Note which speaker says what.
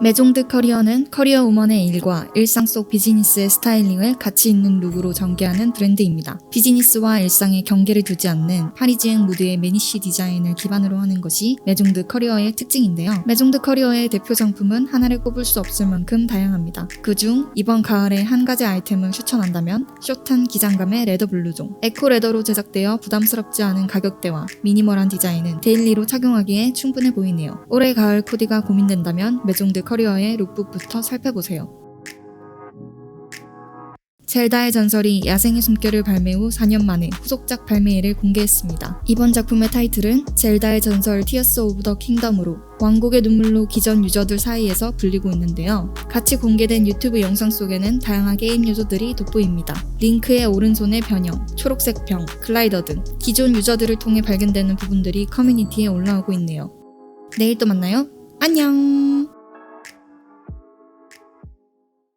Speaker 1: 메종드 커리어는 커리어 우먼의 일과 일상 속 비즈니스의 스타일링을 가치 있는 룩으로 전개하는 브랜드입니다. 비즈니스와 일상의 경계를 두지 않는 파리지행 무드의 매니쉬 디자인을 기반으로 하는 것이 메종드 커리어의 특징인데요. 메종드 커리어의 대표 상품은 하나를 꼽을 수 없을 만큼 다양합니다. 그중 이번 가을에 한 가지 아이템을 추천한다면 숏한 기장감의 레더 블루종. 에코 레더로 제작되어 부담스럽지 않은 가격대와 미니멀한 디자인은 데일리로 착용하기에 충분해 보이네요. 올해 가을 코디가 고민된다면 메종드 커리어의 룩북부터 살펴보세요. 젤다의 전설이 야생의 숨결을 발매 후 4년 만에 후속작 발매일을 공개했습니다. 이번 작품의 타이틀은 젤다의 전설 티어스 오브 더 킹덤으로 왕국의 눈물로 기존 유저들 사이에서 불리고 있는데요. 같이 공개된 유튜브 영상 속에는 다양한 게임 요소들이 돋보입니다. 링크의 오른손의 변형, 초록색 병, 글라이더 등 기존 유저들을 통해 발견되는 부분들이 커뮤니티에 올라오고 있네요. 내일 또 만나요. 안녕!